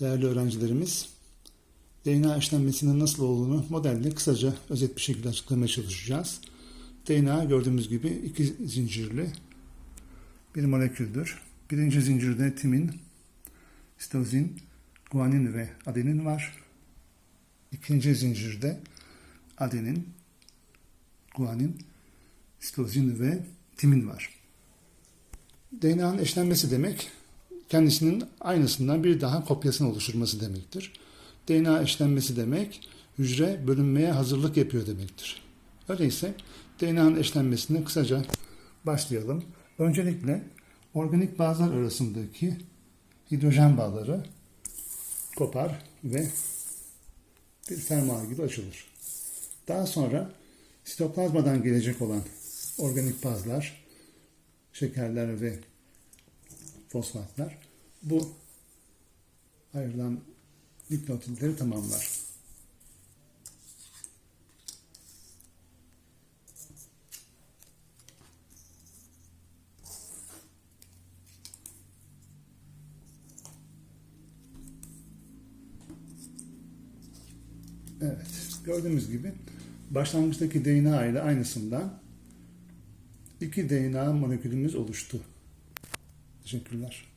değerli öğrencilerimiz. DNA işlenmesinin nasıl olduğunu modelle kısaca özet bir şekilde açıklamaya çalışacağız. DNA gördüğümüz gibi iki zincirli bir moleküldür. Birinci zincirde timin, sitozin, guanin ve adenin var. İkinci zincirde adenin, guanin, sitozin ve timin var. DNA'nın eşlenmesi demek, kendisinin aynısından bir daha kopyasını oluşturması demektir. DNA eşlenmesi demek, hücre bölünmeye hazırlık yapıyor demektir. Öyleyse DNA'nın eşlenmesine kısaca başlayalım. Öncelikle organik bazlar arasındaki hidrojen bağları kopar ve bir fermuar gibi açılır. Daha sonra sitoplazmadan gelecek olan organik bazlar, şekerler ve fosfatlar bu ayrılan dipnotitleri tamamlar. Evet, gördüğümüz gibi başlangıçtaki DNA ile aynısından iki DNA molekülümüz oluştu. Teşekkürler.